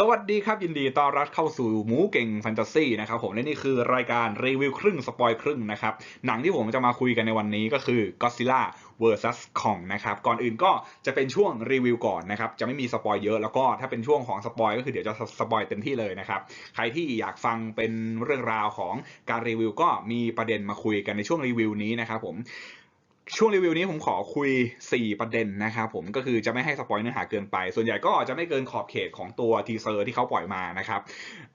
สวัสดีครับ ยินดีต้อนรับเข้าสู่หมูเก่งแฟนตาซีนะครับผมและนี่คือรายการรีวิวครึ่งสปอยครึ่งนะครับ หนังที่ผมจะมาคุยกันในวันนี้ก็คือ Godzilla vs Kong นะครับ ก่อนอื่นก็จะเป็นช่วงรีวิวก่อนนะครับ จะไม่มีสปอยเยอะแล้วก็ถ้าเป็นช่วงของสปอยก็คือเดี๋ยวจะสปอยเต็มที่เลยนะครับ ใครที่อยากฟังเป็นเรื่องราวของการรีวิวก็มีประเด็นมาคุยกันในช่วงรีวิวนี้นะครับผม ช่วงรีวิวนี้ผมขอคุย 4 ประเด็นนะครับผมก็คือจะไม่ให้สปอยเนื้อหาเกินไป ส่วนใหญ่ก็จะไม่เกินขอบเขตของตัวทีเซอร์ที่เขาปล่อยมานะครับ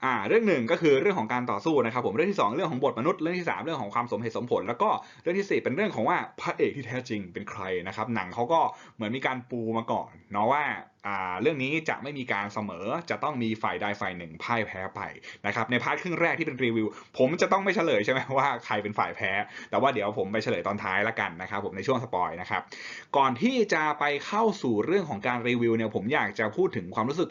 อ่าเรื่องหนึ่งก็คือเรื่องของการต่อสู้นะครับผมเรื่องที่ 2 เรื่องของบทมนุษย์เรื่องที่ 3 เรื่องของความสมเหตุสมผล แล้วก็เรื่องที่ 4 เป็นเรื่องของว่าพระเอกที่แท้จริงเป็นใครนะครับหนังเขาก็เหมือนมีการปูมาก่อนเนาะว่าอ่า เรื่องนี้จะไม่มีการเสมอจะต้องมีฝ่ายใดฝ่ายหนึ่งพ่ายแพ้ไปนะครับในพาร์ทครึ่งแรกที่เป็นรีวิว ผมจะต้องไม่เฉลยใช่ไหมว่าใครเป็นฝ่ายแพ้ แต่ว่าเดี๋ยวผมไปเฉลยตอนท้ายละกันนะครับผมในช่วงสปอยนะครับก่อนที่จะไปเข้าสู่เรื่องของการรีวิวเนี่ยผมอยากจะพูดถึงความรู้สึก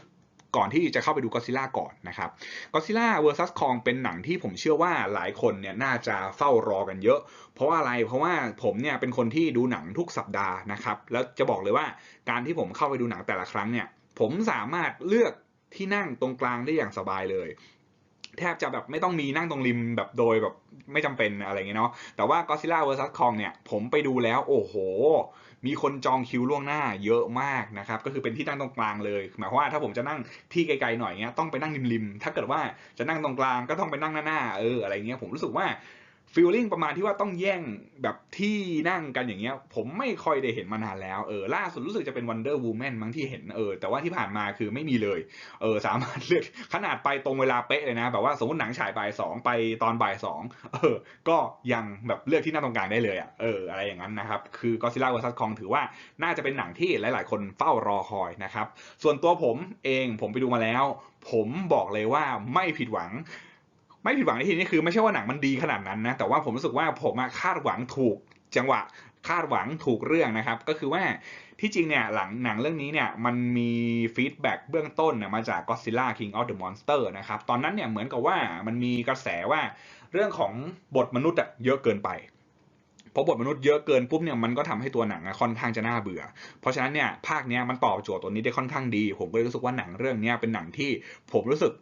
ก่อนที่จะเข้าไปดูก็ซิล่าก่อนนะครับก็ซิล่า vs Kong เป็นหนังที่ผมเชื่อว่าหลายคนเนี่ยน่าจะเฝ้ารอกันเยอะ เพราะว่าอะไรเพราะว่าผมเนี่ยเป็นคนที่ดูหนังทุกสัปดาห์นะครับแล้วจะบอกเลยว่าการที่ผมเข้าไปดูหนังแต่ละครั้งเนี่ยผมสามารถเลือกที่นั่งตรงกลางได้อย่างสบายเลยแทบจะแบบไม่ต้องมีนั่งตรงริมแบบโดยแบบไม่จำเป็นอะไรเงี้ยเนาะแต่ว่า Godzilla vs Kong เนี่ยผมไปดูแล้วโอ้โห มีคนจองคิวล่วงหน้าเยอะมากนะครับ ก็คือเป็นที่นั่งตรงกลางเลย หมายความว่าถ้าผมจะนั่งที่ไกลๆหน่อยเงี้ยต้องไปนั่งริมๆ ถ้าเกิดว่าจะนั่งตรงกลางก็ต้องไปนั่งหน้าๆ เอออะไรเงี้ยผมรู้สึกว่า ฟีลลิ่งประมาณที่ว่าต้องแย่งแบบที่นั่งกันอย่างเงี้ย ผมไม่ค่อยได้เห็นมานานแล้วเออล่าสุดรู้สึกจะเป็น Wonder Woman มั้งที่เห็นเออแต่ว่าที่ผ่านมาคือไม่มีเลยเออสามารถเลือกขนาดไปตรงเวลาเป๊ะเลยนะ แบบว่าสมมติหนังฉายบ่ายสองไปตอนบ่ายสองเออก็ยังแบบเลือกที่นั่งตรงกลางได้เลยอะเอออะไรอย่างนั้นนะครับ คือ Godzilla vs Kong ถือว่าน่าจะเป็นหนังที่หลาย ๆ คนเฝ้ารอคอยนะครับส่วนตัวผมเองผมไปดูมาแล้ว ผมบอกเลยว่าไม่ผิดหวัง ไม่ผิดหวังในที่นี้คือไม่ใช่ว่าหนังมันดีขนาดนั้นนะแต่ว่าผมรู้สึกว่าผมคาดหวังถูกจังหวะคาดหวังถูกเรื่องนะครับ ก็คือว่าที่จริงเนี่ยหลังหนังเรื่องนี้เนี่ยมันมีฟีดแบ็กเบื้องต้นนี่ยมาจาก Godzilla King of the Monster นะครับตอนนั้นเนี่ยเหมือนกับว่ามันมีกระแสว่าเรื่องของบทมนุษย์อะเยอะเกินไปพอบทมนุษย์เยอะเกินปุ๊บเนี่ยมันก็ทำให้ตัวหนังค่อนข้างจะน่าเบื่อ เพราะฉะนั้นเนี่ยภาคเนี้ยมันตอบโจทย์ตัวนี้ได้ค่อนข้างดี ผมก็เลยรู้สึกว่าหนังเรื่องเนี้ยเป็นหนังที่ผมรู้สึก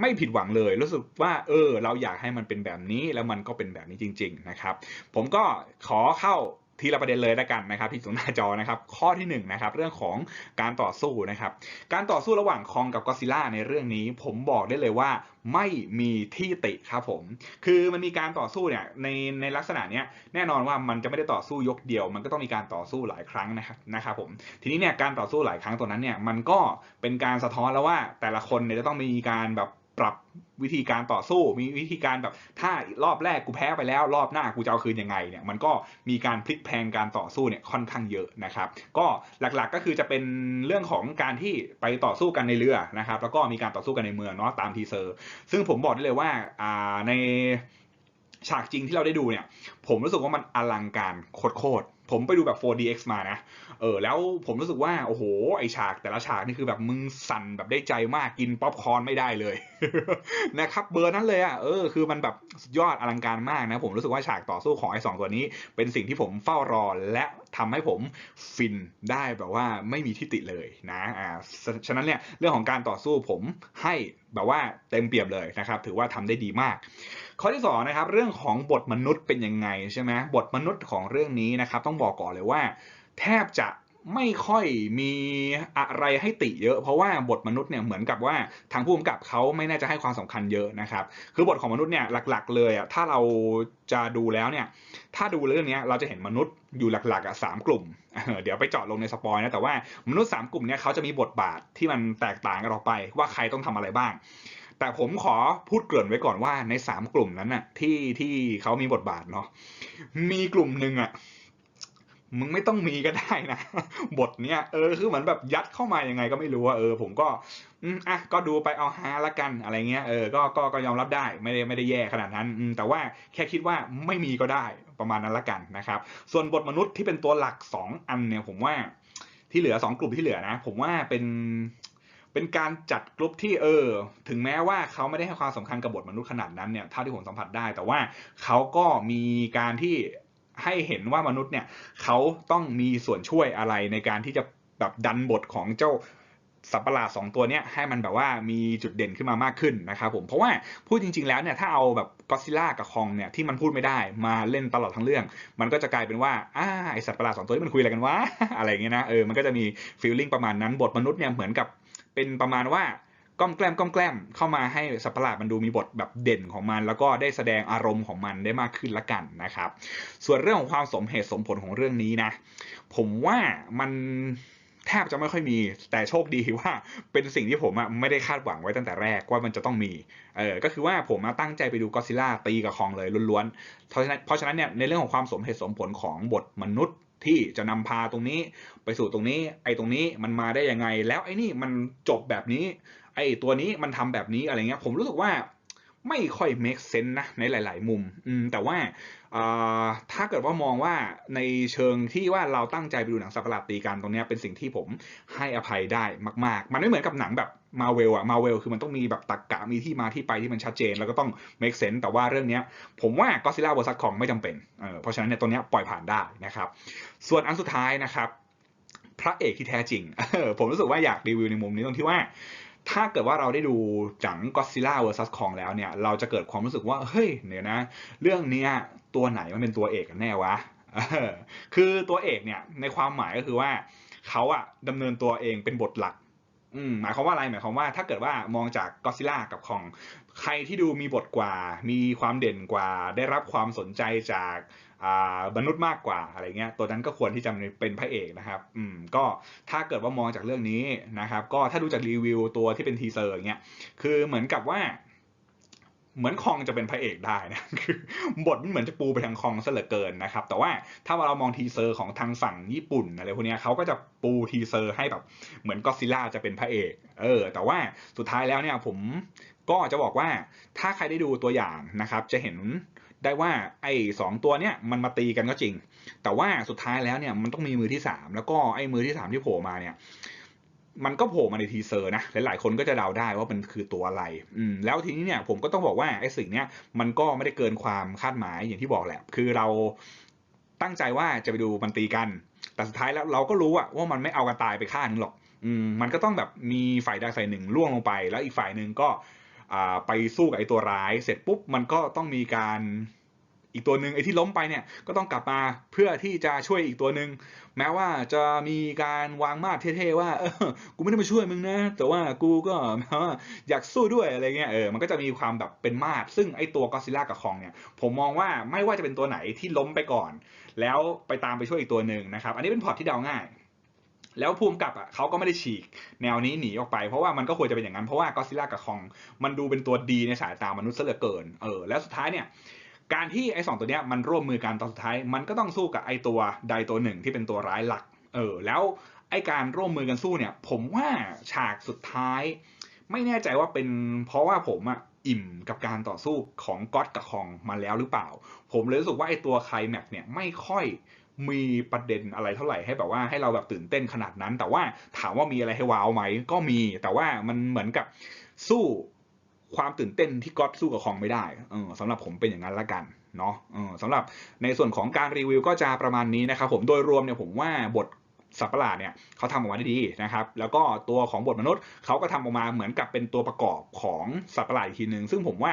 ไม่ผิดหวังเลย รู้สึกว่าเออ เราอยากให้มันเป็นแบบนี้แล้วมันก็เป็นแบบนี้จริง ๆ นะครับ ผมก็ขอเข้าทีละประเด็นเลยล้วกันนะครับที่สูงหน้าจอนะครับ ข้อที่1นงนะครับเรื่องของการต่อสู้นะครับ การต่อสู้ระหว่างคองกับก็ซิล่าในเรื่องนี้ ผมบอกได้เลยว่าไม่มีที่ติครับผม คือมันมีการต่อสู้เนี่ยในในลักษณะเนี้ยแน่นอนว่ามันจะไม่ได้ต่อสู้ยกเดียว มันก็ต้องมีการต่อสู้หลายครั้งนะครับนะครับผมทีนี้เนี่ยการต่อสู้หลายครั้งตัวนั้นเนี่ยมันก็เป็นการสะท้อนแล้วว่าแต่ละคนเนี่ยจะต้องมีการแบบ รับวิธีการต่อสู้มีวิธีการแบบถ้ารอบแรกกูแพ้ไปแล้ว รอบหน้ากูจะเอาคืนยังไงเนี่ยมันก็มีการพลิกแพลงการต่อสู้เนี่ยค่อนข้างเยอะนะครับ ก็หลักๆก็คือจะเป็นเรื่องของการที่ไปต่อสู้กันในเรือนะครับ แล้วก็มีการต่อสู้กันในเมืองเนาะตามทีเซอร์ ซึ่งผมบอกได้เลยว่าอ่าในฉากจริงที่เราได้ดูเนี่ย ผมรู้สึกว่ามันอลังการโคตรๆผมไปดูแบบ 4DX มานะ เออ แล้วผมรู้สึกว่า โอ้โห ไอฉากแต่ละฉากนี่คือแบบมึงสั่นแบบได้ใจมาก กินป๊อปคอร์นไม่ได้เลย นะครับเบอร์นั้นเลยอะเออคือมันแบบสุดยอดอลังการมากนะผมรู้สึกว่าฉากต่อสู้ของไอ้สองตัวนี้ เป็นสิ่งที่ผมเฝ้ารอและทำให้ผมฟินได้แบบว่าไม่มีที่ติเลยนะอ่าฉะนั้นเนี่ยเรื่องของการต่อสู้ผมให้แบบว่าเต็มเปี่ยมเลยนะครับ ถือว่าทำได้ดีมาก ข้อที่สองนะครับเรื่องของบทมนุษย์เป็นยังไงใช่ไหมบทมนุษย์ของเรื่องนี้นะครับ ต้องบอกก่อนเลยว่า แทบจะ ไม่ค่อยมีอะไรให้ติเยอะ เพราะว่าบทมนุษย์เนี่ยเหมือนกับว่าทางผู้กำกับเขาไม่น่าจะให้ความสำคัญเยอะนะครับคือบทของมนุษย์เนี่ยหลักๆ เลยอะถ้าเราจะดูแล้วเนี่ยถ้าดูเรื่องนี้เราจะเห็นมนุษย์อยู่หลักๆอะสามกลุ่ม เดี๋ยวไปเจาะลงในสปอยนะแต่ว่ามนุษย์สามกลุ่มเนี่ยเขาจะมีบทบาทที่มันแตกต่างกันออกไปว่าใครต้องทำอะไรบ้าง แต่ผมขอพูดเกริ่นไว้ก่อนว่าในสามกลุ่มนั้นน่ะที่ที่เขามีบทบาทเนาะมีกลุ่มหนึ่งอะ มึงไม่ต้องมีก็ได้นะ บทเนี้ยเออคือเหมือนแบบยัดเข้ามายังไงก็ไม่รู้อะเออ ผมก็อืมอะก็ดูไปเอาฮาละกันอะไรเงี้ยเออก็ก็ก็ยอมรับได้ไม่ได้ไม่ได้แย่ขนาดนั้นอืมแต่ว่าแค่คิดว่าไม่มีก็ได้ประมาณนั้นละกันนะครับ ส่วนบทมนุษย์ที่เป็นตัวหลักสองอันเนี่ยผมว่าที่เหลือสองกลุ่มที่เหลือนะ ผมว่าเป็นเป็นการจัดกลุ่มที่เออ ถึงแม้ว่าเขาไม่ได้ให้ความสำคัญกับบทมนุษย์ขนาดนั้นเนี่ยเท่าที่ผมสัมผัสได้ แต่ว่าเขาก็มีการที่ ให้เห็นว่ามนุษย์เนี่ยเขาต้องมีส่วนช่วยอะไรในการที่จะแบบดันบทของเจ้าสัตว์ประหลาดสองตัวเนี้ยให้มันแบบว่ามีจุดเด่นขึ้นมามากขึ้นนะครับผมเพราะว่าพูดจริง ๆแล้วเนี่ยถ้าเอาแบบก็ซิล่ากับคองเนี่ยที่มันพูดไม่ได้มาเล่นตลอดทั้งเรื่อง มันก็จะกลายเป็นว่าอ่าไอสัตว์ประหลาดสองตัวนี้มันคุยอะไรกันวะอะไรเงี้ยนะเออมันก็จะมีฟีลลิ่งประมาณนั้นบทมนุษย์เนี่ยเหมือนกับเป็นประมาณว่า ก้อมแกล้มก้อมแกล้มเข้ามาให้สัตว์ประหลาดมันดูมีบทแบบเด่นของมัน แล้วก็ได้แสดงอารมณ์ของมันได้มากขึ้นละกันนะครับ ส่วนเรื่องของความสมเหตุสมผลของเรื่องนี้นะ ผมว่ามันแทบจะไม่ค่อยมีแต่โชคดีว่าเป็นสิ่งที่ผมอะไม่ได้คาดหวังไว้ตั้งแต่แรกว่ามันจะต้องมีเออก็คือว่าผมมาตั้งใจไปดูก็ซิล่าตีกับคองเลยล้วนๆเพราะฉะนั้นเพราะฉะนั้นเนี่ยในเรื่องของความสมเหตุสมผลของบทมนุษย์ที่จะนำพาตรงนี้ไปสู่ตรงนี้ ไอ้ตรงนี้มันมาได้ยังไง แล้วไอ้นี่มันจบแบบนี้ ไอ้ตัวนี้มันทำแบบนี้อะไรเงี้ยผมรู้สึกว่าไม่ค่อย make sense นะในหลาย ๆ มุมอืมแต่ว่าถ้าเกิดว่ามองว่าในเชิงที่ว่าเราตั้งใจไปดูหนังสัตว์ประหลาดตีกันตรงนี้เป็นสิ่งที่ผมให้อภัยได้มาก ๆ มันไม่เหมือนกับหนังแบบมาเวลอะมาเวลคือมันต้องมีแบบตรกกะมีที่มาที่ไปที่มันชัดเจน แล้วก็ต้อง make sense แต่ว่าเรื่องนี้ผมว่าก็ซิล่า vs ของไม่จำเป็นเเพราะฉะนั้นเนี่ยตัวนี้ปล่อยผ่านได้นะครับ ส่วนอันสุดท้ายนะครับ พระเอกที่แท้จริงผมรู้สึกว่าอยากรีวิวในมุมนี้ตรงที่ว่า ถ้าเกิดว่าเราได้ดูจังก็ซิล่าเวอร์ซัสคองแล้วเนี่ย เราจะเกิดความรู้สึกว่า เฮ้ยเนี่ยนะ เรื่องเนี้ยตัวไหนมันเป็นตัวเอกกันแน่วะคือตัวเอกเนี่ยในความหมายก็คือว่าเขาอะดำเนินตัวเองเป็นบทหลักอืมหมายความว่าอะไรหมายความว่าถ้าเกิดว่ามองจากก็ซิล่ากับคอง ใครที่ดูมีบทกว่า มีความเด่นกว่า ได้รับความสนใจจากมนุษย์มากกว่าอะไรเงี้ย ตัวนั้นก็ควรที่จะเป็นพระเอกนะครับ อืม ก็ถ้าเกิดว่ามองจากเรื่องนี้นะครับ ก็ถ้าดูจากรีวิวตัวที่เป็นทีเซอร์อย่างเงี้ย คือเหมือนกับว่า เหมือนคองจะเป็นพระเอกได้นะ คือบทมันเหมือนจะปูไปทางคองซะเหลือเกินนะครับ แต่ว่าถ้าเรามองทีเซอร์ของทางฝั่งญี่ปุ่นอะไรพวกนี้เขาก็จะปูทีเซอร์ให้แบบ เหมือนก็ซิล่าจะเป็นพระเอก เออ แต่ว่าสุดท้ายแล้วเนี่ยผม ก็จะบอกว่าถ้าใครได้ดูตัวอย่างนะครับ จะเห็นได้ว่าไอ้สองตัวเนี้ยมันมาตีกันก็จริง แต่ว่าสุดท้ายแล้วเนี่ยมันต้องมีมือที่สามแล้วก็ไอ้มือที่สามที่โผล่มาเนี่ยมันก็โผล่มาในทีเซอร์นะหลายๆคนก็จะเดาได้ว่ามันคือตัวอะไรอืมแล้วทีนี้เนี่ยผมก็ต้องบอกว่าไอ้สิ่งเนี้ยมันก็ไม่ได้เกินความคาดหมายอย่างที่บอกแหละ คือเราตั้งใจว่าจะไปดูมันตีกัน แต่สุดท้ายแล้วเราก็รู้อะว่ามันไม่เอากันตายไปฆ่านึงหรอกอืมมันก็ต้องแบบมีฝ่ายใดฝ่ายหนึ่งล่วงลงไป แล้วอีกฝ่ายหนึ่งก็ ไปสู้กับไอ้ตัวร้ายเสร็จปุ๊บมันก็ต้องมีการอีกตัวหนึ่งไอ้ที่ล้มไปเนี่ยก็ต้องกลับมาเพื่อที่จะช่วยอีกตัวหนึ่งแม้ว่าจะมีการวางมาดเท่ๆว่าเออกูไม่ได้มาช่วยมึงนะ แต่ว่ากูก็ว่าอยากสู้ด้วยอะไรเงี้ยเออมันก็จะมีความแบบเป็นมาดซึ่งไอ้ตัวก็ซิล่ากับคองเนี่ยผมมองว่าไม่ว่าจะเป็นตัวไหนที่ล้มไปก่อน แล้วไปตามไปช่วยอีกตัวหนึ่งนะครับอันนี้เป็นพอร์ตที่เดาง่าย แล้วภูมิกับอะเขาก็ไม่ได้ฉีกแนวนี้หนีออกไป เพราะว่ามันก็ควรจะเป็นอย่างนั้น เพราะว่าก็ซิล่ากับคอง มันดูเป็นตัวดีในสายตามนุษย์เสือเกินเออแล้วสุดท้ายเนี่ยการที่ไอ้สองตัวเนี้ยมันร่วมมือกันตอนสุดท้าย มันก็ต้องสู้กับไอ้ตัวใดตัวหนึ่งที่เป็นตัวร้ายหลัก เออ แล้วไอ้การร่วมมือกันสู้เนี่ย ผมว่าฉากสุดท้าย ไม่แน่ใจว่าเป็นเพราะว่าผมอะอิ่มกับการต่อสู้ของก็อดกับคองมาแล้วหรือเปล่า ผมเลยรู้สึกว่าไอ้ตัวไคลแม็กเนี่ยไม่ค่อย มีประเด็นอะไรเท่าไหร่ให้แบบว่าให้เราแบบตื่นเต้นขนาดนั้น แต่ว่าถามว่ามีอะไรให้ว้าวไหมก็มี แต่ว่ามันเหมือนกับสู้ความตื่นเต้นที่ก็อดสู้กับคองไม่ได้เออสำหรับผมเป็นอย่างนั้นละกันเนาะสำหรับในส่วนของการรีวิวก็จะประมาณนี้นะครับผมโดยรวมเนี่ยผมว่าบทสัตว์ประหลาดเนี่ยเขาทำออกมาได้ดีนะครับ แล้วก็ตัวของบทมนุษย์เขาก็ทำออกมาเหมือนกับเป็นตัวประกอบของสัตว์ประหลาดอีกทีหนึ่งซึ่งผมว่า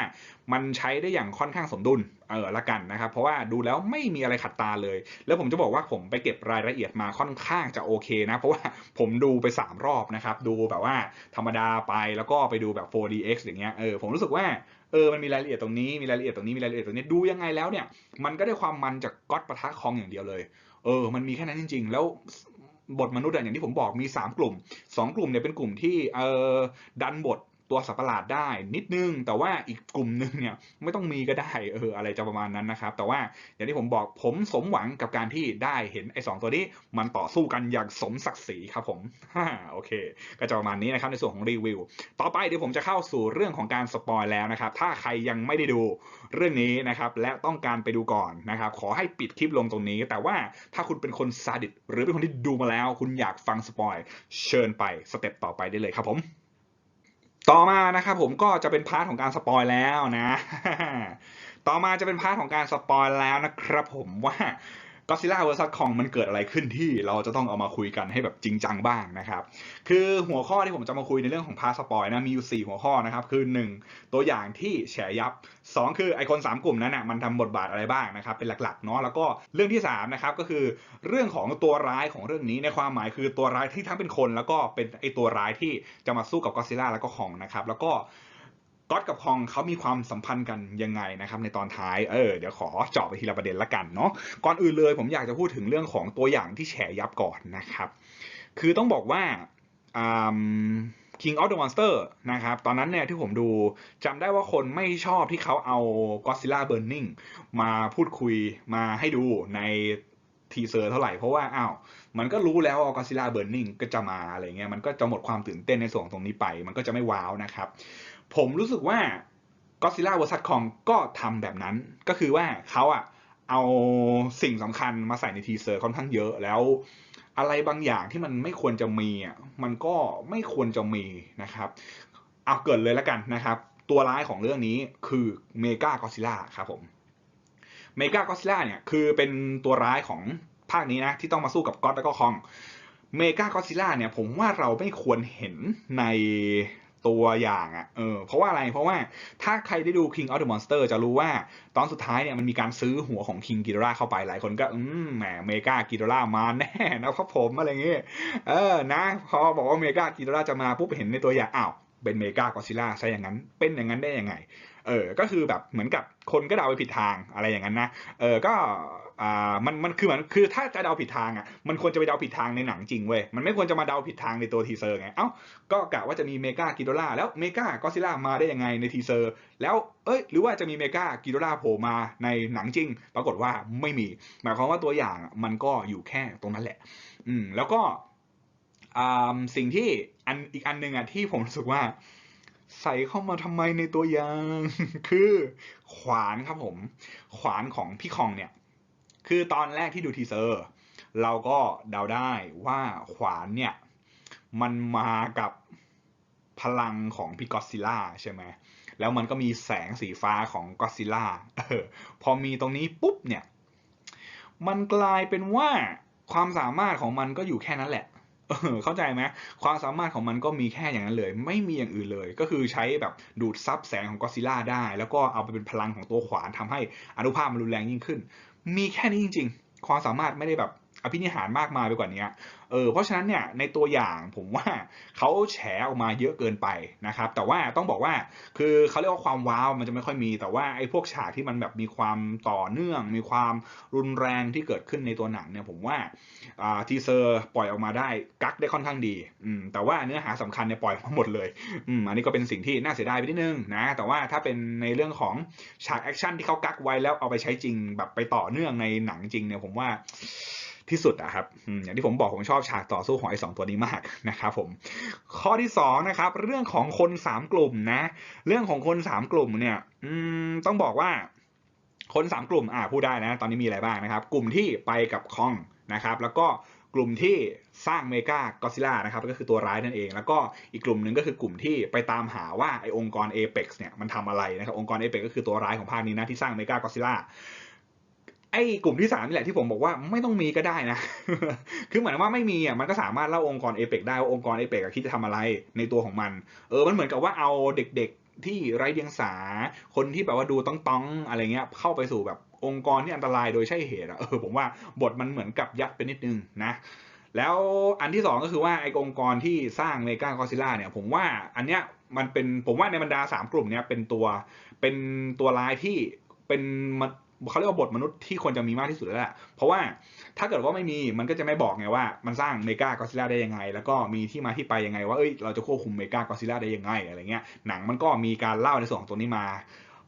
มันใช้ได้อย่างค่อนข้างสมดุล เออละกันนะครับ เพราะว่าดูแล้วไม่มีอะไรขัดตาเลย แล้วผมจะบอกว่าผมไปเก็บรายละเอียดมาค่อนข้างจะโอเคนะ เพราะว่าผมดูไป 3 รอบนะครับ ดูแบบว่าธรรมดาไปแล้วก็ไปดูแบบ 4DX อย่างเงี้ยเออผมรู้สึกว่าเออ มันมีรายละเอียดตรงนี้ มีรายละเอียดตรงนี้ มีรายละเอียดตรงนี้ ดูยังไงแล้วเนี่ย มันก็ได้ความมันจากก๊อตปะทะคองอย่างเดียวเลย เออ มันมีแค่นั้นจริง ๆ แล้วบทมนุษย์อย่างที่ผมบอกมีสามกลุ่มสองกลุ่มเนี่ยเป็นกลุ่มที่เออดันบท ตัวสัตว์ประหลาดได้นิดนึง แต่ว่าอีกกลุ่มนึงเนี่ยไม่ต้องมีก็ได้เอออะไรจะประมาณนั้นนะครับ แต่ว่าอย่างที่ผมบอกผมสมหวังกับการที่ได้เห็นไอ้สตัวนี้มันต่อสู้กันอย่างสมศักดิ์ศรีครับผมฮ่าโอเค ก็จะประมาณนี้นะครับในส่วนของรีวิว ต่อไปเดี๋ยวผมจะเข้าสู่เรื่องของการสปอยแล้วนะครับถ้าใครยังไม่ได้ดูเรื่องนี้นะครับและต้องการไปดูก่อนนะครับขอให้ปิดคลิปลงตรงนี้ แต่ว่าถ้าคุณเป็นคนซาดิสหรือเป็นคนที่ดูมาแล้ว คุณอยากฟังสปอยเชิญไปสเต็ปต่อไปได้เลยครับผม ต่อมานะครับผมก็จะเป็นพาร์ทของการสปอยแล้วนะ ต่อมาจะเป็นพาร์ทของการสปอยแล้วนะครับผมว่า Godzilla vs Kong มันเกิดอะไรขึ้นที่เราจะต้องเอามาคุยกันให้แบบจริงจังบ้างนะครับ คือหัวข้อที่ผมจะมาคุยในเรื่องของพาสปอยนะมีอยู่ 4 หัวข้อนะครับ คือ 1 ตัวอย่างที่แฉยับ 2 คือไอคน 3 กลุ่มนั้นน่ะมันทำบทบาทอะไรบ้างนะครับ เป็นหลักๆเนาะแล้วก็เรื่องที่3นะครับก็คือเรื่องของตัวร้ายของเรื่องนี้ในความหมายคือตัวร้ายที่ทั้งเป็นคน แล้วก็เป็นไอตัวร้ายที่จะมาสู้กับก็ซิล่าแล้วก็คองนะครับแล้วก็ ก็อดกับคองเขามีความสัมพันธ์กันยังไงนะครับในตอนท้ายเออเดี๋ยวขอเจาะไปทีละประเด็นละกันเนาะก่อนอื่นเลยผมอยากจะพูดถึงเรื่องของตัวอย่างที่แฉยับก่อนนะครับ คือต้องบอกว่า King of the Monster นะครับ ตอนนั้นเนี่ยที่ผมดูจำได้ว่าคนไม่ชอบที่เขาเอา Godzilla Burning มาพูดคุยมาให้ดูใน ทีเซอร์เท่าไหร่เพราะว่าอ้าวมันก็รู้แล้วว่า Godzilla Burning ก็จะมาอะไรเงี้ยมันก็จะหมดความตื่นเต้นในส่วนตรงนี้ไป มันก็จะไม่ว้าวนะครับ ผมรู้สึกว่า Godzilla vs Kong ก็ทำแบบนั้นก็คือว่าเขาอะเอาสิ่งสำคัญมาใส่ในทีเซอร์ค่อนข้างเยอะแล้วอะไรบางอย่างที่มันไม่ควรจะมีอะมันก็ไม่ควรจะมีนะครับเอาเกิดเลยแล้วกันนะครับ ตัวร้ายของเรื่องนี้คือเมกากอซิล่าครับผม เมกากอซิล่าเนี่ยคือเป็นตัวร้ายของภาคนี้นะที่ต้องมาสู้กับก็อดแล้วก็คองเมกากอซิล่าเนี่ยผมว่าเราไม่ควรเห็นในตัวอย่างอะ่ะ เออ เพราะว่าอะไร เพราะว่าถ้าใครได้ดู King of the Monster จะรู้ว่าตอนสุดท้ายเนี่ยมันมีการซื้อหัวของ King g i d o r a เข้าไป หลายคนก็ อืม แหม เมกากิโดรามาแน่นะครับผมอะไรเงี้ย เออ นะ พอบอกว่าเมกากิโดราจะมาปุ๊บเห็นในตัวอย่าง อ้าว เป็นเมกากอซิล่าใช่อย่างนั้น เป็นอย่างนั้นได้ยังไง เออ ก็คือแบบเหมือนกับคนก็เดาไปผิดทางอะไรอย่างนั้นนะ เออ ก็อ่า มัน มันคือเหมือนคือถ้าจะเดาผิดทางอะ มันควรจะไปเดาผิดทางในหนังจริงเว้ย มันไม่ควรจะมาเดาผิดทางในตัวทีเซอร์ไง เอ้า ก็กะว่าจะมีเมกากิโดล่าแล้วเมกาก็ซิล่ามาได้ยังไงในทีเซอร์ แล้ว เอ้ย หรือว่าจะมีเมกากิโดล่าโผล่มาในหนังจริง ปรากฏว่าไม่มี หมายความว่าตัวอย่างมันก็อยู่แค่ตรงนั้นแหละ อืม แล้วก็ สิ่งที่อันอีกอันหนึ่งอะที่ผมรู้สึกว่า ใส่เข้ามาทำไมในตัวอย่าง คือขวานครับผม ขวานของพี่คองเนี่ย คือตอนแรกที่ดูทีเซอร์ เราก็เดาได้ว่าขวานเนี่ย มันมากับพลังของพี่กอซิล่าใช่ไหม แล้วมันก็มีแสงสีฟ้าของกอซิล่าพอมีตรงนี้ปุ๊บเนี่ย มันกลายเป็นว่าความสามารถของมันก็อยู่แค่นั้นแหละ เข้าใจไหมความสามารถของมันก็มีแค่อย่างนั้นเลย ไม่มีอย่างอื่นเลย ก็คือใช้แบบดูดซับแสงของกอซิล่าได้ แล้วก็เอาไปเป็นพลังของตัวขวานทำให้อนุภาพมันรุนแรงยิ่งขึ้น มีแค่นี้จริง ๆ ความสามารถไม่ได้แบบ อภินิหารมากมายไปกว่านี้เออเพราะฉะนั้นเนี่ยในตัวอย่างผมว่าเขาแฉออกมาเยอะเกินไปนะครับ แต่ว่าต้องบอกว่าคือเขาเรียกว่าความว้าวมันจะไม่ค่อยมี แต่ว่าไอ้พวกฉากที่มันแบบมีความต่อเนื่อง มีความรุนแรงที่เกิดขึ้นในตัวหนังเนี่ยผมว่าอ่าทีเซอร์ปล่อยออกมาได้กักได้ค่อนข้างดีอืมแต่ว่าเนื้อหาสำคัญเนี่ยปล่อยมาหมดเลยอืมอันนี้ก็เป็นสิ่งที่น่าเสียดายไปนิดนึงนะแต่ว่าถ้าเป็นในเรื่องของฉากแอคชั่นที่เขากักไว้แล้วเอาไปใช้จริงแบบไปต่อเนื่องในหนังจริงเนี่ยผมว่า ที่สุดอะครับอย่างที่ผมบอกผมชอบฉากต่อสู้ของไอ้สองตัวนี้มากนะครับผมข้อที่สองนะครับเรื่องของคนสามกลุ่มนะ เรื่องของคนสามกลุ่มเนี่ยอืมต้องบอกว่าคนสามกลุ่มอ่าพูดได้นะ ตอนนี้มีอะไรบ้างนะครับ กลุ่มที่ไปกับคองนะครับ แล้วก็กลุ่มที่สร้างเมกากอซิล่านะครับก็คือตัวร้ายนั่นเอง แล้วก็อีกกลุ่มหนึ่งก็คือกลุ่มที่ไปตามหาว่าไอองค์กรเอเพ็กซ์เนี่ยมันทำอะไรนะครับองค์กรเอเพ็กก็คือตัวร้ายของภาคนี้นะที่สร้างเมกากอซิล่า ไอ้กลุ่มที่สามนี่แหละที่ผมบอกว่าไม่ต้องมีก็ได้นะ คือเหมือนว่าไม่มีอะมันก็สามารถเล่าองค์กรเอเปกได้ว่าองค์กรเอเปกคิดจะทำอะไรในตัวของมัน เออ มันเหมือนกับว่าเอาเด็กๆที่ไร้เดียงสา คนที่แบบว่าดูต้องต้องอะไรเงี้ย เข้าไปสู่แบบองค์กรที่อันตรายโดยใช่เหตุอะ เออผมว่าบทมันเหมือนกับยัดไปนิดนึงนะแล้วอันที่สองก็คือว่าไอ้องค์กรที่สร้างเมกากอซิล่าเนี่ยผมว่าอันเนี้ยมันเป็นผมว่าในบรรดาสามกลุ่มเนี้ยเป็นตัวเป็นตัวร้ายที่เป็น เขาเรียกว่าบทมนุษย์ที่ควรจะมีมากที่สุดแล้วแหละเพราะว่าถ้าเกิดว่าไม่มีมันก็จะไม่บอกไงว่ามันสร้างเมกากอซิล่าได้ยังไง แล้วก็มีที่มาที่ไปยังไง ว่าเอ้ยเราจะควบคุมเมกากอซิล่าได้ยังไงอะไรเงี้ยหนังมันก็มีการเล่าในส่วนของตัวนี้มา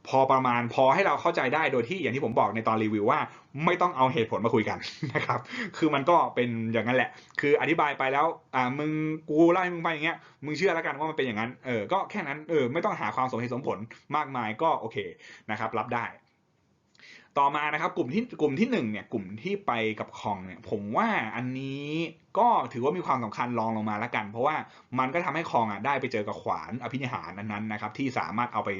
พอประมาณพอให้เราเข้าใจได้โดยที่อย่างที่ผมบอกในตอนรีวิวว่า ไม่ต้องเอาเหตุผลมาคุยกันนะครับคือมันก็เป็นอย่างนั้นแหละ คืออธิบายไปแล้วอ่ามึงกูเล่าให้มึงไปอย่างเงี้ยมึงเชื่อแล้วกันว่ามันเป็นอย่างนั้นเออก็แค่นั้นเออไม่ต้องหาความสมเหตุสมผลมากมายก็โอเคนะครับ รับได้ ต่อมานะครับกลุ่มที่กลุ่มที่หนึ่งเนี่ยกลุ่มที่ไปกับคองเนี่ยผมว่าอันนี้ก็ถือว่ามีความสำคัญรองลงมาล้วกัน เพราะว่ามันก็ทำให้คองอะได้ไปเจอกับขวานอภินิหารนั้นนะครับที่สามารถเอาไป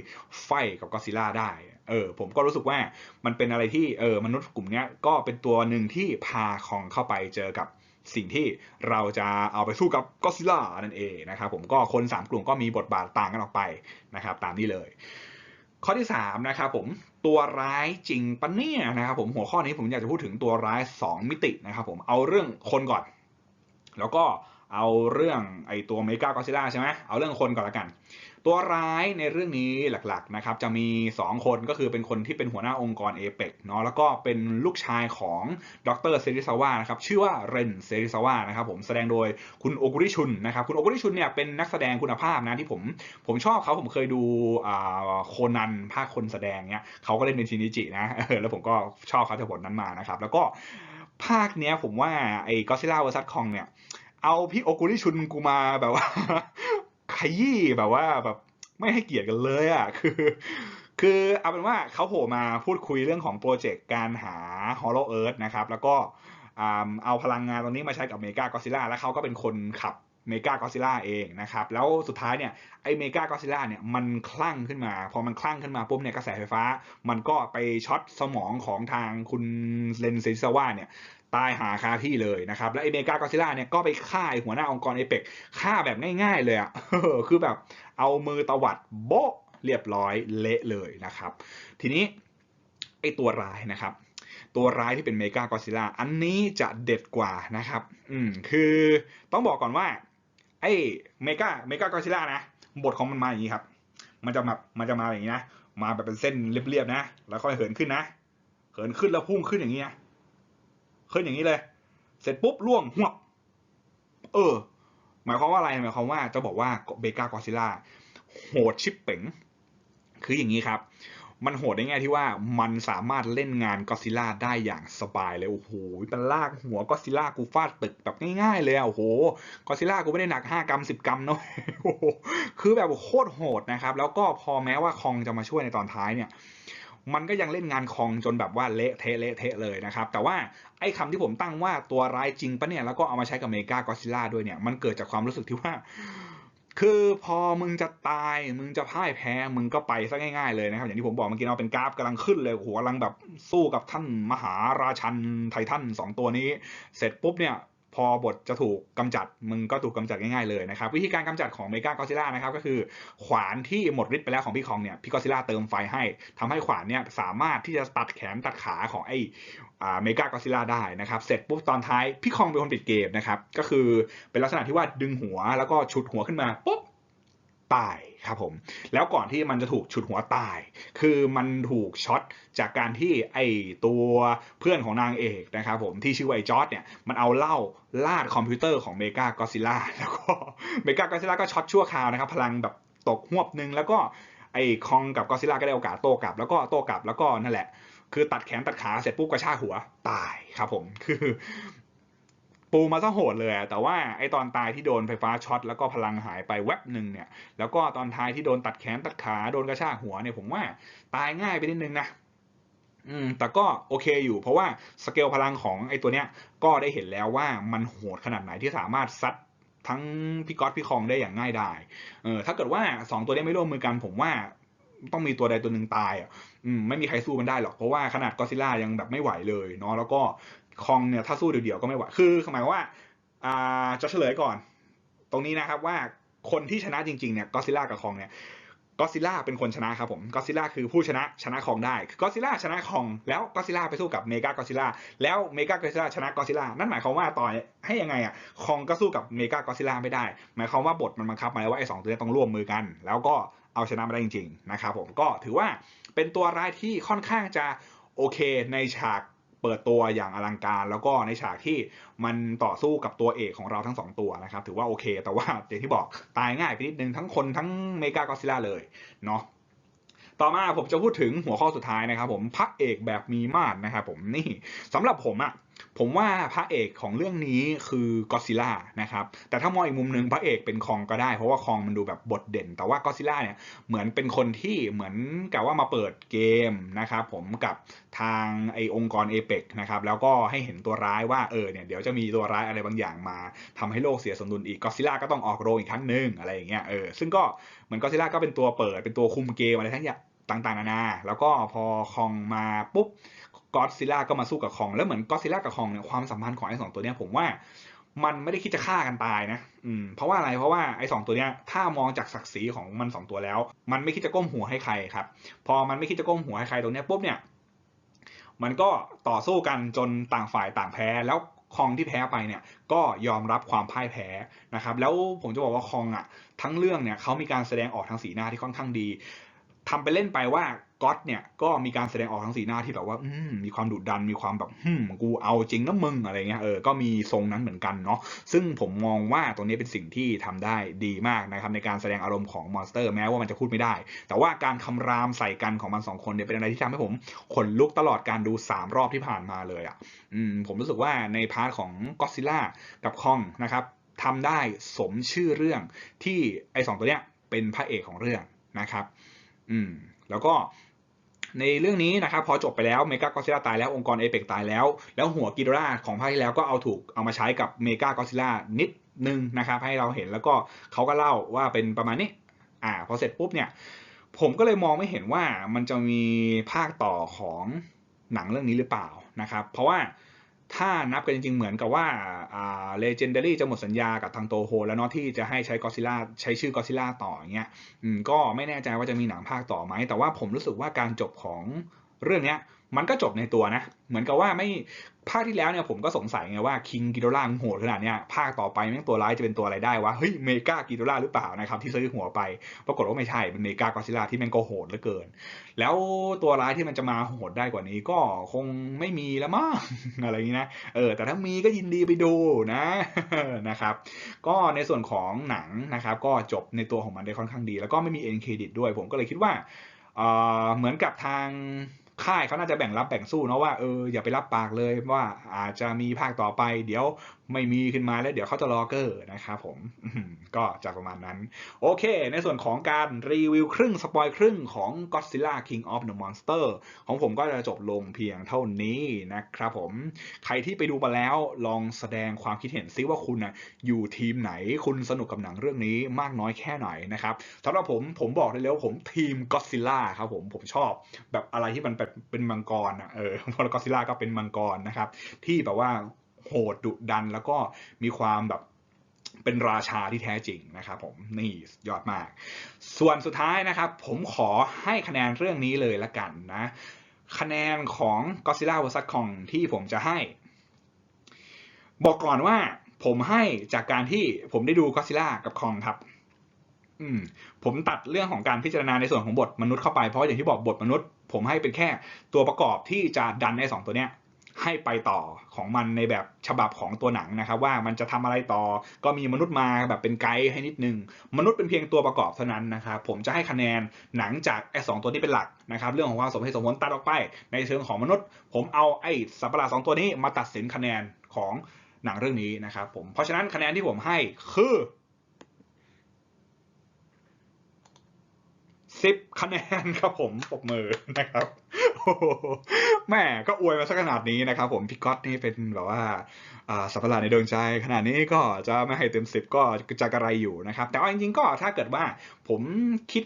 ไฟกับกอซิล่าได้เออผมก็รู้สึกว่ามันเป็นอะไรที่เออมนุษย์กลุ่มนี้ก็เป็นตัวหนึ่งที่พาคองเข้าไปเจอกับสิ่งที่เราจะเอาไปสู้กับก็ซิล่านั่นเองนะครับผมก็คน 3 กลุ่มก็มีบทบาทต่างกันออกไปนะครับตามนี้เลย ข้อที่3นะครับผม ตัวร้ายจริงปะเนี่ยนะครับผมหัวข้อนี้ผมอยากจะพูดถึงตัวร้าย 2 มิตินะครับผมเอาเรื่องคนก่อน แล้วก็เอาเรื่องไอตัวเมกากอซิล่าใช่ไหมเอาเรื่องคนก่อนละกัน ตัวร้ายในเรื่องนี้หลักๆนะครับจะมี 2 คนก็คือเป็นคนที่เป็นหัวหน้าองค์กรเอเปกเนาะแล้วก็เป็นลูกชายของดรเซริซาวะนะครับชื่อว่าเรนเซริซาวะนะครับผมแสดงโดยคุณโอกุริชุนนะครับคุณโอกุริชุนเนี่ยเป็นนักแสดงคุณภาพนะที่ผมผมชอบเขาผมเคยดูอ่าโคนันภาคคนแสดงเนี่ยเขาก็เล่นเป็นชินิจินะแล้วผมก็ชอบเขาจากบทนั้นมานะครับแล้วก็ภาคเนี้ยผมว่าไอ้ก็ซิล่าเวอร์ซัสคองเนี่ยเอาพี่โอกุริชุนกูมาแบบว่า ขยี้แบบว่าแบบไม่ให้เกียรติกันเลยอะคือ คือเอาเป็นว่าเขาโผล่มาพูดคุยเรื่องของโปรเจกต์การหา Hollow Earth นะครับ แล้วก็เอาพลังงานตรงนี้มาใช้กับเมกากอซิล่าแล้วเขาก็เป็นคนขับ เมกากอซิล่าเองนะครับ แล้วสุดท้ายเนี่ยไอเมกากอซิล่าเนี่ยมันคลั่งขึ้นมา พอมันคลั่งขึ้นมาปุ๊บเนี่ยกระแสไฟฟ้า มันก็ไปช็อตสมองของทางคุณเลนเซซิซาว่าเนี่ยตายหาคาที่เลยนะครับ และไอเมกากอซิล่าเนี่ยก็ไปฆ่าหัวหน้าองค์กรเอเปกฆ่าแบบง่ายๆเลยอะ่ะคือแบบเอามือตวัดโบ๊ะเรียบร้อยเละเลยนะครับ ทีนี้ไอตัวร้ายนะครับตัวร้ายที่เป็นเมกากอซิล่าอันนี้จะเด็ดกว่านะครับ อืม คือต้องบอกก่อนว่า ไอ้เมกาเมกากอซิล่านะบทของมันมาอย่างนี้ครับ มันจะแบบมันจะมาอย่างนี้นะมาแบบเป็นเส้นเรียบๆนะ แล้วค่อยเหินขึ้นนะเหินขึ้นแล้วพุ่งขึ้นอย่างนี้นะขึ้นอย่างนี้เลย เสร็จปุ๊บล่วงหัวเออ หมายความว่าอะไรหมายความว่าจะบอกว่าเบกากอซิล่าโหดชิปเป๋งคืออย่างนี้ครับ มันโหดได้ไงที่ว่ามันสามารถเล่นงานกอซิล่าได้อย่างสบายเลยโอ้โหเป็นลากหัวกอซิล่ากูฟาดตึกแบบง่ายๆเลยอะโอ้โหกอซิล่ากูไม่ได้หนักห้ากรัมสิบกรัมเนาะโอ้โหคือแบบโคตรโหดนะครับ แล้วก็พอแม้ว่าคองจะมาช่วยในตอนท้ายเนี่ยมันก็ยังเล่นงานคองจนแบบว่าเละเทะเละเทะเลยนะครับ แต่ว่าไอ้คำที่ผมตั้งว่าตัวร้ายจริงปะเนี่ยแล้วก็เอามาใช้กับเมกากอซิล่าด้วยเนี่ยมันเกิดจากความรู้สึกที่ว่า คือพอมึงจะตายมึงจะพ่ายแพ้มึงก็ไปซะง่ายๆเลยนะครับ อย่างที่ผมบอกเมื่อกี้เราเป็นกราฟกำลังขึ้นเลยหัวกำลังแบบสู้กับท่านมหาราชันไททันสองตัวนี้ เสร็จปุ๊บเนี่ย พอบทจะถูกกำจัดมึงก็ถูกกำจัดง่ายๆเลยนะครับวิธีการกำจัดของเมกากอซิล่านะครับก็คือขวานที่หมดฤทธิ์ไปแล้วของพี่คองเนี่ยพี่กอซิล่าเติมไฟให้ทำให้ขวานเนี่ยสามารถที่จะตัดแขนตัดขาของไอ้เมกากอซิล่าได้นะครับเสร็จปุ๊บตอนท้ายพี่คองเป็นคนปิดเกมนะครับก็คือเป็นลักษณะที่ว่าดึงหัวแล้วก็ฉุดหัวขึ้นมาปุ๊บ ตายครับผม แล้วก่อนที่มันจะถูกฉุดหัวตาย คือมันถูกช็อตจากการที่ไอตัวเพื่อนของนางเอกนะครับผมที่ชื่อไอจอร์ดเนี่ยมันเอาเหล้าลาดคอมพิวเตอร์ของเมกากอซิล่าแล้วก็เมกากอซิล่าก็ช็อตชั่วคราวนะครับ พลังแบบตกหวบนึงแล้วก็ไอคองกับกอซิล่าก็ได้โอกาสโต้กลับ แล้วก็โต้กลับแล้วก็นั่นแหละ คือตัดแขนตัดขาเสร็จปุ๊บกระชากหัวตายครับผม คือ ปูมาซะโหดเลยแต่ว่าไอตอนตายที่โดนไฟฟ้าช็อตแล้วก็พลังหายไปแวบหนึ่งเนี่ย แล้วก็ตอนท้ายที่โดนตัดแขนตัดขาโดนกระชากหัวเนี่ยผมว่าตายง่ายไปนิดนึงนะอืมแต่ก็โอเคอยู่ เพราะว่าสเกลพลังของไอตัวเนี้ย ก็ได้เห็นแล้วว่ามันโหดขนาดไหนที่สามารถซัดทั้งพี่ก๊อตพี่คองได้อย่างง่ายดายเออถ้าเกิดว่าสองตัวนี้ไม่ร่วมมือกันผมว่าต้องมีตัวใดตัวหนึ่งตายอะอืมไม่มีใครสู้มันได้หรอก เพราะว่าขนาดกอซิล่ายังแบบไม่ไหวเลยเนาะแล้วก็ คองเนี่ยถ้าสู้เดี่ยวๆก็ไม่ไหวคือหมายว่าอ่าจะเฉลยก่อน ตรงนี้นะครับว่าคนที่ชนะจริงๆเนี่ยกอซิล่ากับคองเนี่ยกอซิล่าเป็นคนชนะครับผมกอซิล่าคือผู้ชนะชนะคองได้กอซิล่าชนะคอง แล้วกอซิล่าไปสู้กับเมกากอซิล่าแล้วเมกากอซิล่าชนะกอซิล่านั่นหมายความว่าต่อให้ยังไงอะคองก็สู้กับเมกากอซิล่าไม่ได้ หมายความว่าบทมันบังคับมาแล้วว่าไอ้สองตัวนี้ต้องร่วมมือกัน แล้วก็เอาชนะมาได้จริง ๆ นะครับผมก็ถือว่าเป็นตัวร้ายที่ค่อนข้างจะโอเคในฉาก เปิดตัวอย่างอลังการ แล้วก็ในฉากที่มันต่อสู้กับตัวเอกของเราทั้งสองตัวนะครับถือว่าโอเค แต่ว่าอย่างที่บอกตายง่ายไปนิดนึงทั้งคนทั้งเมกากอซิล่าเลยเนาะต่อมาผมจะพูดถึงหัวข้อสุดท้ายนะครับ ผมพระเอกแบบมีมาดนะครับผมนี่สำหรับผมอะผมว่าพระเอกของเรื่องนี้คือก็ซิล่านะครับ แต่ถ้ามองอีกมุมหนึ่งพระเอกเป็นคองก็ได้ เพราะว่าคองมันดูแบบบทเด่น แต่ว่าก็ซิล่าเนี่ยเหมือนเป็นคนที่เหมือนกับว่ามาเปิดเกมนะครับผมกับทางไอองค์กรเอเปกนะครับแล้วก็ให้เห็นตัวร้ายว่าเออเนี่ยเดี๋ยวจะมีตัวร้ายอะไรบางอย่างมาทำให้โลกเสียสมดุลอีกก็ซิล่าก็ต้องออกโรงอีกครั้งหนึ่งอะไรอย่างเงี้ยเออซึ่งก็เหมือนก็ซิล่าก็เป็นตัวเปิดเป็นตัวคุมเกมอะไรทั้งอย่างต่างๆนานา แล้วก็พอคองมาปุ๊บ ก็ซิล่าก็มาสู้กับคอง แล้วเหมือนก็ซิล่ากับคองเนี่ยความสัมพันธ์ของไอ้สองตัวเนี้ยผมว่ามันไม่ได้คิดจะฆ่ากันตายนะ อืม เพราะว่าอะไร เพราะว่าไอ้สองตัวเนี้ย ถ้ามองจากศักดิ์ศรีของมันสองตัวแล้ว มันไม่คิดจะก้มหัวให้ใครครับ พอมันไม่คิดจะก้มหัวให้ใครตรงเนี้ยปุ๊บเนี่ย มันก็ต่อสู้กันจนต่างฝ่ายต่างแพ้ แล้วคองที่แพ้ไปเนี่ย ก็ยอมรับความพ่ายแพ้นะครับ แล้วผมจะบอกว่าคองอะ ทั้งเรื่องเนี่ยเขามีการแสดงออกทางสีหน้าที่ค่อนข้างดีทำไปเล่นไปว่า ก๊อตเนี่ยก็มีการแสดงออกทางสีหน้าที่แบบว่าอืมีความดุดันมีความแบบฮึมกูเอาจริงนะมึงอะไรเงี้ยเออก็มีทรงนั้นเหมือนกันเนาะซึ่งผมมองว่าตรงนี้เป็นสิ่งที่ทำได้ดีมากนะครับในการแสดงอารมณ์ของมอนสเตอร์แม้ว่ามันจะพูดไม่ได้ แต่ว่าการคำรามใส่กันของมันสองคนเนี่ยเป็นอะไรที่ทำให้ผมขนลุกตลอดการดูสามรอบที่ผ่านมาเลยอะอืมผมรู้สึกว่าในพาร์ทของก็ซิล่ากับคองนะครับทำได้สมชื่อเรื่องที่ไอสองตัวเนี้ยเป็นพระเอกของเรื่องนะครับ อืม แล้วก็ ในเรื่องนี้นะครับพอจบไปแล้วเมกากอซิล่าตายแล้วองค์กรเอเปกตายแล้ว แล้วหัวกิโดราของภาคที่แล้วก็เอาถูกเอามาใช้กับเมกากอซิล่านิดนึงนะครับให้เราเห็นแล้วก็เขาก็เล่าว่าเป็นประมาณนี้อ่าพอเสร็จปุ๊บเนี่ยผมก็เลยมองไม่เห็นว่ามันจะมีภาคต่อของหนังเรื่องนี้หรือเปล่านะครับ เพราะว่า ถ้านับกันจริงๆ เหมือนกับว่าอ่า Legendary จะหมดสัญญากับทางโตโฮแล้วเนาะที่จะให้ใช้กอซิล่าใช้ชื่อกอซิล่าต่ออย่างเงี้ยก็ไม่แน่ใจว่าจะมีหนังภาคต่อไหม แต่ว่าผมรู้สึกว่าการจบของเรื่องเนี้ย มันก็จบในตัวนะ เหมือนกับว่าไม่ภาคที่แล้วเนี่ยผมก็สงสัยไงว่าคิงกิโดล่าโหดขนาดเนี้ยภาคต่อไปแม่งตัวร้ายจะเป็นตัวอะไรได้วะเฮ้ยเมกากิโดล่าหรือเปล่านะครับที่ซื้อหัวไป ปรากฏว่าไม่ใช่เป็นเมกากอซิล่าที่แม่งก็โหดเหลือเกิน แล้วตัวร้ายที่มันจะมาโหดได้กว่านี้ก็คงไม่มีแล้วมั้งอะไรอย่างนี้นะเออแต่ถ้ามีก็ยินดีไปดูนะนะครับก็ในส่วนของหนังนะครับก็จบในตัวของมันได้ค่อนข้างดี แล้วก็ไม่มีเอ็นเครดิตด้วย ผมก็เลยคิดว่าเออเหมือนกับทาง ค่ายเขาน่าจะแบ่งรับแบ่งสู้เนาะว่าเอออย่าไปรับปากเลยว่าอาจจะมีภาคต่อไป เดี๋ยวไม่มีขึ้นมาแล้วเดี๋ยวเขาจะรอเกอร์นะครับผมก็จะประมาณนั้น โอเค ในส่วนของการรีวิวครึ่ง สปอยครึ่งของ Godzilla King of the Monster ของผมก็จะจบลงเพียงเท่านี้นะครับผม ใครที่ไปดูมาแล้วลองแสดงความคิดเห็นซิว่าคุณนะอยู่ทีมไหนคุณสนุกกับหนังเรื่องนี้มากน้อยแค่ไหนนะครับสำหรับผมผมบอกได้เลยว่าผมทีม Godzilla ครับผมผมชอบ แบบอะไรที่มันเป็นมังกรอะเออเพราะ Godzilla ก็เป็นมังกรนะครับที่แบบว่า โหดดุดัน แล้วก็มีความแบบเป็นราชาที่แท้จริงนะครับผมนี่ยอดมาก ส่วนสุดท้ายนะครับ ผมขอให้คะแนนเรื่องนี้เลยละกันนะ คะแนนของ Godzilla vs Kong ที่ผมจะให้ บอกก่อนว่าผมให้จากการที่ผมได้ดู Godzilla กับคองครับอืมผมตัดเรื่องของการพิจารณาในส่วนของบทมนุษย์เข้าไปเพราะอย่างที่บอกบทมนุษย์ ผมให้เป็นแค่ตัวประกอบที่จะดันในสองตัวเนี้ย ให้ไปต่อของมันในแบบฉบับของตัวหนังนะครับ ว่ามันจะทำอะไรต่อก็มีมนุษย์มาแบบเป็นไกด์ให้นิดนึง มนุษย์เป็นเพียงตัวประกอบเท่านั้นนะครับผมจะให้คะแนนหนังจากไอ้สองตัวนี้เป็นหลักนะครับเรื่องของความสมเหตุสมผลตัดออกไป ในเชิงของมนุษย์ ผมเอาไอ้สัตว์ประหลาดสองตัวนี้มาตัดสินคะแนนของหนังเรื่องนี้นะครับผมเพราะฉะนั้นคะแนนที่ผมให้คือ สิบคะแนนครับผมปกมือนะครับโอ้โหแม่ก็อวยมาสักขนาดนี้นะครับผมพี่ก๊อตนี่เป็นแบบว่าสัประหลาในดวงใจ ขนาดนี้ก็จะไม่ให้เต็มสิบก็จะกระไรอยู่นะครับ แต่ว่าจริงๆก็ถ้าเกิดว่าผมคิด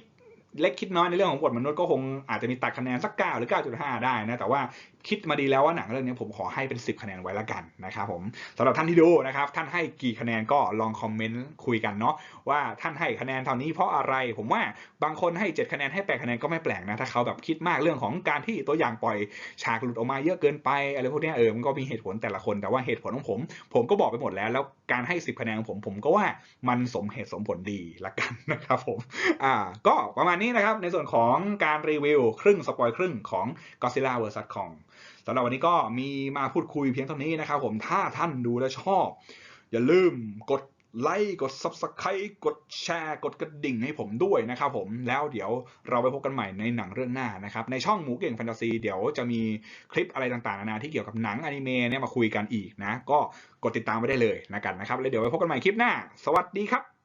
เล็กคิดน้อยในเรื่องของบทมนุษย์ก็คงอาจจะมีตัดคะแนนสักเก้าหรือเก้าจุดห้าได้นะ แต่ว่า คิดมาดีแล้วว่าหนังเรื่องนี้ผมขอให้เป็นสิบคะแนนไว้ละกันนะครับผมสำหรับท่านที่ดูนะครับท่านให้กี่คะแนนก็ลองคอมเมนต์คุยกันเนาะว่าท่านให้คะแนนเท่านี้เพราะอะไรผมว่าบางคนให้เจ็ดคะแนนให้แปดคะแนนก็ไม่แปลกนะถ้าเขาแบบคิดมากเรื่องของการที่ตัวอย่างปล่อยฉากหลุดออกมาเยอะเกินไปอะไรพวกนี้เออมันก็มีเหตุผลแต่ละคนแต่ว่าเหตุผลของผม ผมก็บอกไปหมดแล้วแล้วการให้สิบคะแนนของผมผมก็ว่ามันสมเหตุสมผลดีละกันนะครับผมอ่าก็ประมาณนี้นะครับในส่วนของการรีวิวครึ่งสปอยครึ่งของ Godzilla vs Kong สำหรับวันนี้ก็มีมาพูดคุยเพียงเท่านี้นะครับผมถ้าท่านดูแล้วชอบ อย่าลืมกดไลค์กด Subscribe กดแชร์กดกระดิ่งให้ผมด้วยนะครับผมแล้วเดี๋ยวเราไปพบกันใหม่ในหนังเรื่องหน้านะครับ ในช่องหมูเก่งแฟนตาซีเดี๋ยวจะมีคลิปอะไรต่างๆนานาที่เกี่ยวกับหนังอนิเมะเนี่ยมาคุยกันอีกนะ ก็กดติดตามไว้ได้เลยนะกันนะครับ แล้วเดี๋ยวไปพบกันใหม่คลิปหน้า สวัสดีครับ